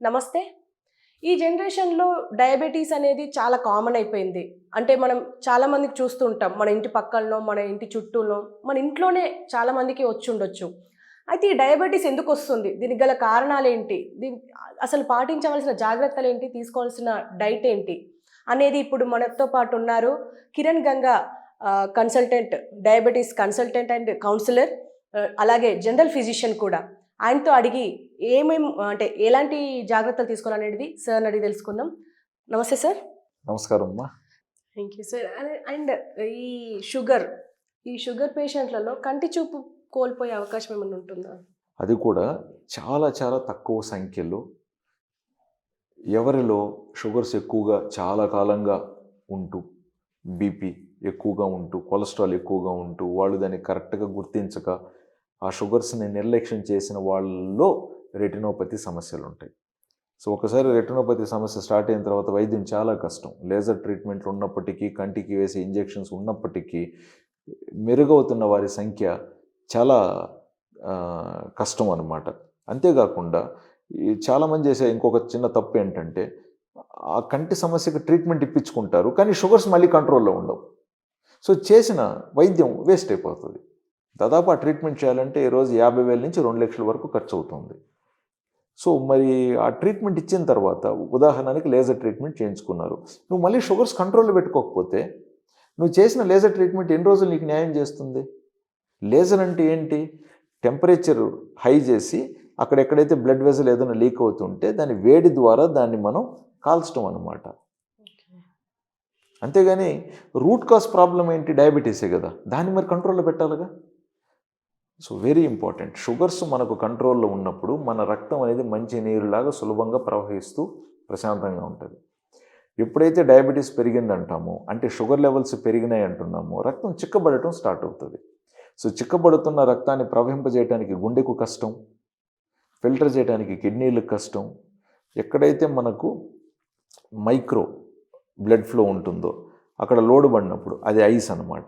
నమస్తే. ఈ జనరేషన్లో డయాబెటీస్ అనేది చాలా కామన్ అయిపోయింది. అంటే మనం చాలామందికి చూస్తూ ఉంటాం. మన ఇంటి పక్కల్లో మన ఇంటి చుట్టూలో మన ఇంట్లోనే చాలామందికి వచ్చి ఉండొచ్చు. అయితే ఈ డయాబెటీస్ ఎందుకు వస్తుంది? దీనికి గల కారణాలు ఏంటి? దీని అసలు పాటించవలసిన జాగ్రత్తలు ఏంటి? తీసుకోవాల్సిన డైట్ ఏంటి? అనేది ఇప్పుడు మనతో పాటు ఉన్నారు Kiran Ganga consultant diabetes consultant and counsellor అలాగే జనరల్ ఫిజిషియన్ కూడా. ఆయనతో అడిగి ఏమేం అంటే ఎలాంటి జాగ్రత్తలు తీసుకోవాలనేది సార్ అడిగి తెలుసుకుందాం. నమస్తే సార్. నమస్కారం అమ్మా. Thank you sir. అండ్ ఈ షుగర్ ఈ షుగర్ పేషెంట్లలో కంటి చూపు కోల్పోయే అవకాశం ఏమైనా ఉంటుందా? అది కూడా చాలా చాలా తక్కువ సంఖ్యలో ఎవరిలో షుగర్స్ ఎక్కువగా చాలా కాలంగా ఉంటూ బీపీ ఎక్కువగా ఉంటూ కొలెస్ట్రాల్ ఎక్కువగా ఉంటూ వాళ్ళు దాన్ని కరెక్ట్గా గుర్తించక ఆ షుగర్స్ని నిర్లక్ష్యం చేసిన వాళ్ళలో రెటినోపతి సమస్యలు ఉంటాయి సో ఒకసారి రెటినోపతి సమస్య స్టార్ట్ అయిన తర్వాత వైద్యం చాలా కష్టం. లేజర్ ట్రీట్మెంట్లు ఉన్నప్పటికీ కంటికి వేసే ఇంజెక్షన్స్ ఉన్నప్పటికీ మెరుగవుతున్న వారి సంఖ్య చాలా కష్టం అన్నమాట. అంతేకాకుండా ఈ చాలామంది చేసే ఇంకొక చిన్న తప్పు ఏంటంటే ఆ కంటి సమస్యకి ట్రీట్మెంట్ ఇప్పించుకుంటారు కానీ షుగర్స్ మళ్ళీ కంట్రోల్లో ఉండవు. సో చేసిన వైద్యం వేస్ట్ అయిపోతుంది. దాదాపు ఆ ట్రీట్మెంట్ చేయాలంటే ఈరోజు యాభై వేల నుంచి రెండు లక్షల వరకు ఖర్చు అవుతుంది సో మరి ఆ ట్రీట్మెంట్ ఇచ్చిన తర్వాత ఉదాహరణకి లేజర్ ట్రీట్మెంట్ చేయించుకున్నారు. నువ్వు మళ్ళీ షుగర్స్ కంట్రోల్లో పెట్టుకోకపోతే నువ్వు చేసిన లేజర్ ట్రీట్మెంట్ ఎన్ని రోజులు నీకు న్యాయం చేస్తుంది? లేజర్ అంటే ఏంటి? టెంపరేచర్ హై చేసి అక్కడ ఎక్కడైతే బ్లడ్ వెజల్ ఏదైనా లీక్ అవుతుంటే దాని వేడి ద్వారా దాన్ని మనం కాల్చడం అనమాట అంతేగాని రూట్ కాస్ ప్రాబ్లం ఏంటి? డయాబెటీసే కదా. దాన్ని మరి కంట్రోల్లో పెట్టాలిగా? So very important. షుగర్స్ మనకు కంట్రోల్లో ఉన్నప్పుడు మన రక్తం అనేది మంచి నీరులాగా సులభంగా ప్రవహిస్తూ ప్రశాంతంగా ఉంటుంది. ఎప్పుడైతే డయాబెటీస్ పెరిగిందంటామో అంటే షుగర్ లెవెల్స్ పెరిగినాయి అంటున్నామో రక్తం చిక్కబడటం స్టార్ట్ అవుతుంది. సో చిక్కబడుతున్న రక్తాన్ని ప్రవహింపజేయడానికి గుండెకు కష్టం ఫిల్టర్ చేయడానికి కిడ్నీలకు కష్టం ఎక్కడైతే మనకు మైక్రో బ్లడ్ ఫ్లో ఉంటుందో అక్కడ లోడ్ పడినప్పుడు అది ఐస్ అన్నమాట.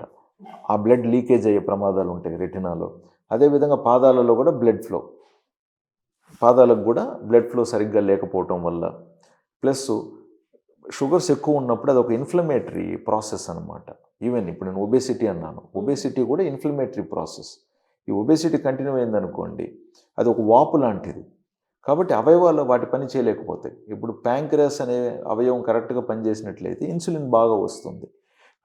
ఆ బ్లడ్ లీకేజ్ అయ్యే ప్రమాదాలు ఉంటాయి రెటినాలో. అదేవిధంగా పాదాలలో కూడా బ్లడ్ ఫ్లో పాదాలకు కూడా బ్లడ్ ఫ్లో సరిగ్గా లేకపోవటం వల్ల. ప్లస్ షుగర్స్ ఎక్కువ ఉన్నప్పుడు అది ఒక ఇన్ఫ్లమేటరీ ప్రాసెస్ అనమాట ఈవెన్ ఇప్పుడు నేను ఒబేసిటీ అన్నాను. ఒబేసిటీ కూడా ఇన్ఫ్లమేటరీ ప్రాసెస్ ఈ ఒబేసిటీ కంటిన్యూ అయిందనుకోండి అది ఒక వాపు లాంటిది. కాబట్టి అవయవాలు వాటి పని చేయలేకపోతాయి. ఇప్పుడు ప్యాంక్రస్ అనే అవయవం కరెక్ట్గా పనిచేసినట్లయితే ఇన్సులిన్ బాగా వస్తుంది.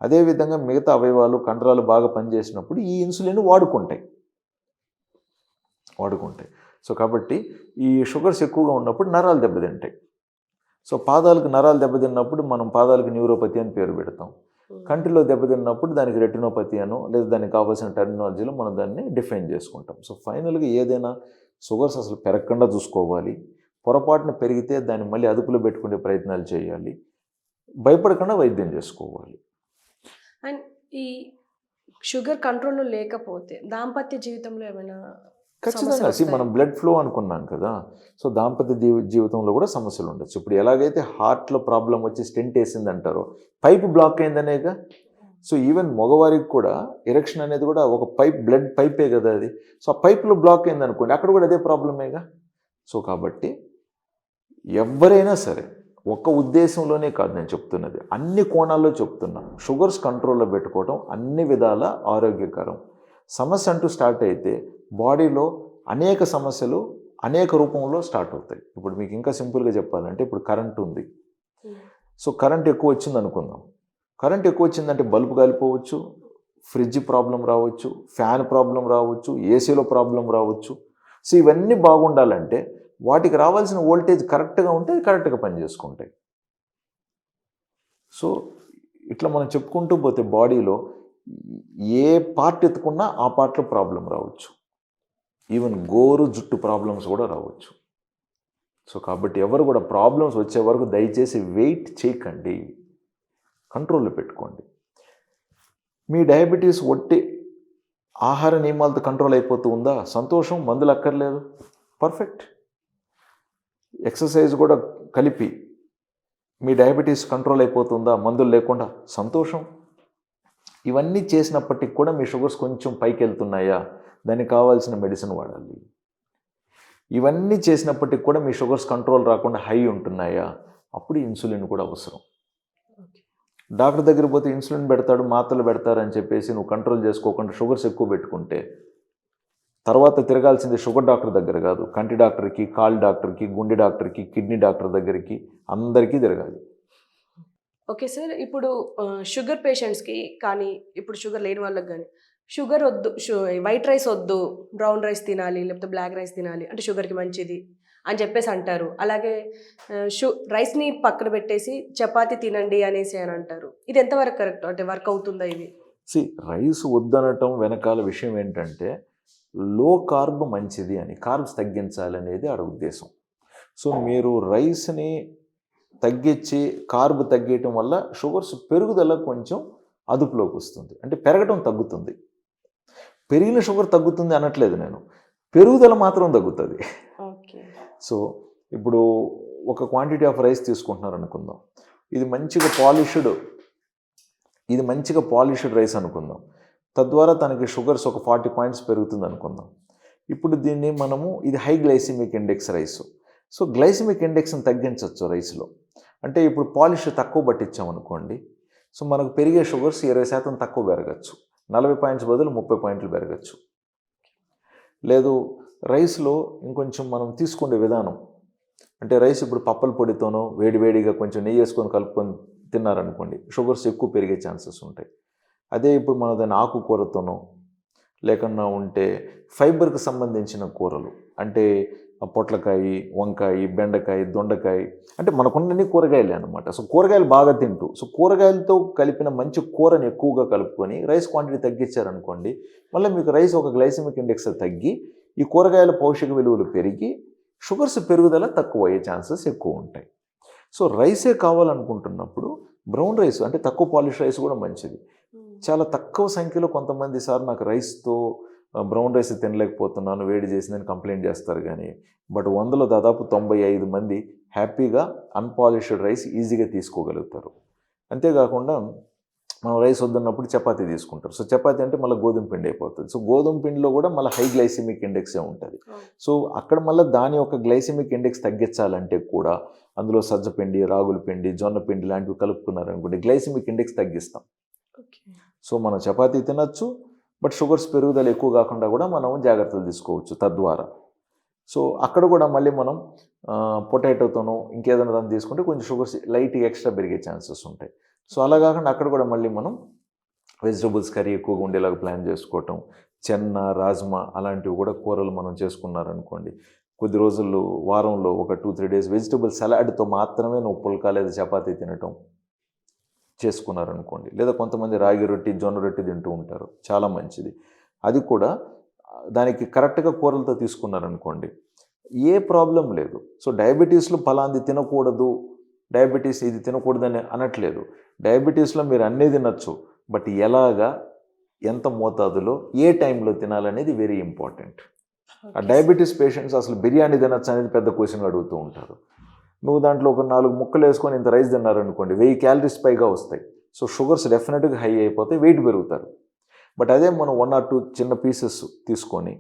అదేవిధంగా మిగతా అవయవాలు కండరాలు బాగా పనిచేసినప్పుడు ఈ ఇన్సులిన్ వాడుకుంటాయి. వాడుకుంటాయి. సో కాబట్టి ఈ షుగర్స్ ఎక్కువగా ఉన్నప్పుడు నరాలు దెబ్బతింటాయి. సో పాదాలకు నరాలు దెబ్బతిన్నప్పుడు మనం పాదాలకు న్యూరోపతి అని పేరు పెడతాం. కంటిలో దెబ్బతిన్నప్పుడు దానికి రెటినోపతి అనో లేదా దానికి కావాల్సిన టెర్మినాలజీలో మనం దాన్ని డిఫైన్ చేసుకుంటాం. సో ఫైనల్గా ఏదైనా షుగర్స్ అసలు పెరగకుండా చూసుకోవాలి. పొరపాటున పెరిగితే దాన్ని మళ్ళీ అదుపులో పెట్టుకునే ప్రయత్నాలు చేయాలి. భయపడకుండా వైద్యం చేసుకోవాలి. అండ్ ఈ షుగర్ కంట్రోల్లో లేకపోతే దాంపత్య జీవితంలో ఏమైనా ఖచ్చితంగా. మనం. బ్లడ్ ఫ్లో అనుకున్నాం కదా సో దాంపత్య జీవి జీవితంలో కూడా సమస్యలు ఉండొచ్చు. ఇప్పుడు ఎలాగైతే హార్ట్లో ప్రాబ్లం వచ్చి స్టెంట్ వేసింది అంటారో పైప్ బ్లాక్ అయిందనేగా? సో ఈవెన్ మగవారికి కూడా ఎరెక్షన్ అనేది కూడా ఒక పైప్ బ్లడ్ పైపే కదా అది. సో ఆ పైప్లో బ్లాక్ అయింది అనుకోండి అక్కడ కూడా అదే ప్రాబ్లమేగా సో కాబట్టి ఎవరైనా సరే ఒక్క ఉద్దేశంలోనే కాదు నేను చెప్తున్నది. అన్ని కోణాల్లో చెప్తున్నా. షుగర్స్ కంట్రోల్లో పెట్టుకోవడం అన్ని విధాల ఆరోగ్యకరం. సమస్య అంటూ స్టార్ట్ అయితే బాడీలో అనేక సమస్యలు అనేక రూపంలో స్టార్ట్ అవుతాయి. ఇప్పుడు మీకు ఇంకా సింపుల్గా చెప్పాలంటే ఇప్పుడు కరెంట్ ఉంది. సో కరెంట్ ఎక్కువ వచ్చింది అనుకుందాం. కరెంట్ ఎక్కువ వచ్చిందంటే బల్బు కాలిపోవచ్చు ఫ్రిడ్జ్ ప్రాబ్లం రావచ్చు ఫ్యాన్ ప్రాబ్లం రావచ్చు ఏసీలో ప్రాబ్లం రావచ్చు. సో ఇవన్నీ బాగుండాలంటే వాటికి రావాల్సిన వోల్టేజ్ కరెక్ట్గా ఉంటే కరెక్ట్గా పనిచేసుకుంటాయి సో ఇట్లా మనం చెప్పుకుంటూ పోతే బాడీలో ఏ పార్ట్ ఎత్తుకున్నా ఆ పార్ట్లో ప్రాబ్లం రావచ్చు. ఈవెన్ గోరు జుట్టు ప్రాబ్లమ్స్ కూడా రావచ్చు. సో కాబట్టి ఎవరు కూడా ప్రాబ్లమ్స్ వచ్చే వరకు దయచేసి వెయిట్ చేయకండి. కంట్రోల్లో పెట్టుకోండి. మీ డయాబెటీస్ ఒట్టి ఆహార నియమాలతో కంట్రోల్ అయిపోతూ ఉందా? సంతోషం? మందులు అక్కర్లేదు. పర్ఫెక్ట్. ఎక్సర్సైజ్ కూడా కలిపి మీ డయాబెటీస్ కంట్రోల్ అయిపోతుందా? మందులు లేకుండా సంతోషం? ఇవన్నీ చేసినప్పటికి కూడా మీ షుగర్స్ కొంచెం పైకి వెళ్తున్నాయా దానికి కావాల్సిన మెడిసిన్ వాడాలి. ఇవన్నీ చేసినప్పటికి కూడా మీ షుగర్స్ కంట్రోల్ రాకుండా హై ఉంటున్నాయా? అప్పుడు ఇన్సులిన్ కూడా అవసరం. డాక్టర్ దగ్గర పోతే ఇన్సులిన్ పెడతాడు మాత్రలు పెడతారు అని చెప్పేసి నువ్వు కంట్రోల్ చేసుకోకుండా షుగర్స్ ఎక్కువ పెట్టుకుంటే తర్వాత తిరగాల్సింది షుగర్ డాక్టర్ దగ్గర కాదు. కంటి డాక్టర్కి కాల్ డాక్టర్కి గుండె డాక్టర్కి కిడ్నీ డాక్టర్ దగ్గరికి అందరికీ తిరగాలి. ఓకే సార్ ఇప్పుడు షుగర్ పేషెంట్స్కి కానీ ఇప్పుడు షుగర్ లేని వాళ్ళకి కానీ షుగర్ వద్దు షు- వైట్ రైస్ వద్దు బ్రౌన్ రైస్ తినాలి లేకపోతే బ్లాక్ రైస్ తినాలి అంటే షుగర్కి మంచిది అని చెప్పేసి అంటారు. అలాగే షు రైస్ని పక్కన పెట్టేసి చపాతి తినండి అనేసి అని అంటారు. ఇది ఎంతవరకు కరెక్ట్? అంటే వర్క్ అవుతుందా ఇది? సి రైస్ వద్దనటం వెనకాల విషయం ఏంటంటే లో కార్బ్ మంచిది అని కార్బ్స్ తగ్గించాలి అనేది ఆడ ఉద్దేశం. సో మీరు రైస్ని తగ్గించి కార్బ్ తగ్గేయటం వల్ల షుగర్స్ పెరుగుదల కొంచెం అదుపులోకి వస్తుంది. అంటే పెరగటం తగ్గుతుంది. పెరిగిన షుగర్ తగ్గుతుంది అనట్లేదు నేను. పెరుగుదల మాత్రం తగ్గుతుంది. సో ఇప్పుడు ఒక క్వాంటిటీ ఆఫ్ రైస్ తీసుకుంటున్నారు అనుకుందాం. ఇది మంచిగా పాలిష్డ్ ఇది మంచిగా పాలిష్డ్ రైస్ అనుకుందాం. తద్వారా తనకి షుగర్స్ ఒక ఫార్టీ పాయింట్స్ పెరుగుతుంది అనుకుందాం. ఇప్పుడు దీన్ని మనము ఇది high glycemic index rice so glycemic ఇండెక్స్ని తగ్గించవచ్చు రైస్లో అంటే ఇప్పుడు పాలిష్ తక్కువ పట్టించామనుకోండి సో మనకు పెరిగే షుగర్స్ ఇరవై శాతం తక్కువ పెరగచ్చు. నలభై పాయింట్స్ బదులు ముప్పై పాయింట్లు పెరగచ్చు. లేదు రైస్లో ఇంకొంచెం మనం తీసుకునే విధానం అంటే రైస్ ఇప్పుడు పప్పల పొడితోనో వేడివేడిగా కొంచెం నెయ్యి వేసుకొని కలుపుకొని తిన్నారనుకోండి షుగర్స్ ఎక్కువ పెరిగే ఛాన్సెస్ ఉంటాయి. అదే ఇప్పుడు మనం దాన్ని ఆకుకూరతోనో లేకుండా ఉంటే ఫైబర్కి సంబంధించిన కూరలు అంటే పొట్లకాయ వంకాయ బెండకాయ దొండకాయ అంటే మనకున్నన్ని కూరగాయలే అనమాట సో కూరగాయలు బాగా తింటూ సో కూరగాయలతో కలిపిన మంచి కూరని ఎక్కువగా కలుపుకొని రైస్ క్వాంటిటీ తగ్గించారనుకోండి మళ్ళీ మీకు రైస్ ఒక గ్లైసమిక్ ఇండెక్స్ తగ్గి ఈ కూరగాయల పౌషిక విలువలు పెరిగి షుగర్స్ పెరుగుదల తక్కువ అయ్యే ఛాన్సెస్ ఎక్కువ ఉంటాయి. సో రైసే కావాలనుకుంటున్నప్పుడు బ్రౌన్ రైస్ అంటే తక్కువ పాలిష్ రైస్ కూడా మంచిది. చాలా తక్కువ సంఖ్యలో కొంతమంది సార్ నాకు రైస్తో బ్రౌన్ రైస్ తినలేకపోతున్నాను వేడి చేసిందని కంప్లైంట్ చేస్తారు కానీ. బట్ వందలో దాదాపు తొంభై ఐదు మంది హ్యాపీగా అన్పాలిష్డ్ రైస్ ఈజీగా తీసుకోగలుగుతారు. అంతేకాకుండా మనం రైస్ వద్దన్నప్పుడు చపాతీ తీసుకుంటారు. సో చపాతీ అంటే మళ్ళీ గోధుమ పిండి అయిపోతుంది. సో గోధుమ పిండిలో కూడా మళ్ళీ హై గ్లైసిమిక్ ఇండెక్సే ఉంటుంది. సో అక్కడ మళ్ళీ దాని యొక్క గ్లైసిమిక్ ఇండెక్స్ తగ్గించాలంటే కూడా అందులో సజ్జ పిండి రాగుల పిండి జొన్న పిండి లాంటివి కలుపుకున్నారనుకోండి గ్లైసిమిక్ ఇండెక్స్ తగ్గిస్తాం. ఓకే. సో మనం చపాతీ తినచ్చు బట్ షుగర్స్ పెరుగుదల ఎక్కువ కాకుండా కూడా మనం జాగ్రత్తలు తీసుకోవచ్చు తద్వారా. సో అక్కడ కూడా మళ్ళీ మనం పొటాటోతోనో ఇంకేదైనా దాన్ని తీసుకుంటే కొంచెం షుగర్స్ లైట్గా ఎక్స్ట్రా పెరిగే ఛాన్సెస్ ఉంటాయి. సో అలా కాకుండా అక్కడ కూడా మళ్ళీ మనం వెజిటబుల్స్ కర్రీ ఎక్కువగా ఉండేలాగా ప్లాన్ చేసుకోవటం చెన్న రాజ్మా అలాంటివి కూడా కూరలు మనం చేసుకున్నారనుకోండి కొద్ది రోజుల్లో వారంలో ఒక టూ త్రీ డేస్ వెజిటబుల్ సలాడ్తో మాత్రమే నువ్వు పుల్కా లేదా చపాతీ తినటం చేసుకున్నారనుకోండి. లేదా కొంతమంది రాగి రొట్టి జొన్న రొట్టి తింటూ ఉంటారు. చాలా మంచిది. అది కూడా దానికి కరెక్ట్గా కూరలతో తీసుకున్నారనుకోండి. ఏ ప్రాబ్లం లేదు. సో డయాబెటీస్లో ఫలాంది తినకూడదు. డయాబెటీస్ ఇది తినకూడదని అనట్లేదు. డయాబెటీస్లో మీరు అన్నీ తినచ్చు. బట్ ఎలాగా ఎంత మోతాదులో ఏ టైంలో తినాలనేది వెరీ ఇంపార్టెంట్. ఆ డయాబెటీస్ పేషెంట్స్ అసలు బిర్యానీ తినచ్చు అనేది పెద్ద క్వశ్చన్ అడుగుతూ ఉంటారు. నువ్వు దాంట్లో ఒక నాలుగు ముక్కలు వేసుకొని ఇంత రైస్ తిన్నారనుకోండి వెయ్యి క్యాలరీస్ పైగా వస్తాయి. సో షుగర్స్ డెఫినెట్గా హై అయిపోతాయి వెయిట్ పెరుగుతారు. బట్ అదే మనం వన్ ఆర్ టూ చిన్న పీసెస్ తీసుకొని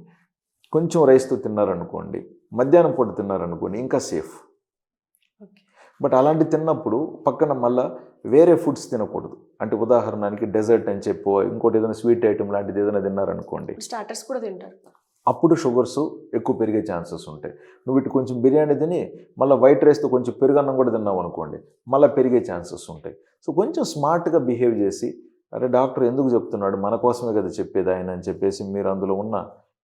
కొంచెం రైస్తో తిన్నారనుకోండి మధ్యాహ్నం పూట తిన్నారనుకోండి ఇంకా సేఫ్ బట్ అలాంటి తిన్నప్పుడు పక్కన మళ్ళా వేరే ఫుడ్స్ తినకూడదు. అంటే ఉదాహరణకి డెజర్ట్ అని చెప్పో ఇంకోటి ఏదైనా స్వీట్ ఐటమ్ లాంటిది ఏదైనా తిన్నారనుకోండి. స్టార్టర్స్ కూడా తింటారు. అప్పుడు షుగర్స్ ఎక్కువ పెరిగే ఛాన్సెస్ ఉంటాయి. నువ్వు ఇటు కొంచెం బిర్యానీ తిని మళ్ళీ వైట్ రైస్తో కొంచెం పెరుగన్నం కూడా తిన్నావు అనుకోండి మళ్ళీ పెరిగే ఛాన్సెస్ ఉంటాయి. సో కొంచెం స్మార్ట్గా బిహేవ్ చేసి అరే డాక్టర్ ఎందుకు చెప్తున్నాడు? మన కోసమే కదా చెప్పేది ఆయన అని చెప్పేసి మీరు అందులో ఉన్న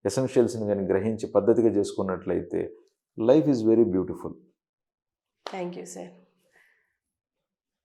ఎసెన్షియల్స్ని కానీ గ్రహించి పద్ధతిగా చేసుకున్నట్లయితే life is very beautiful. Thank you sir.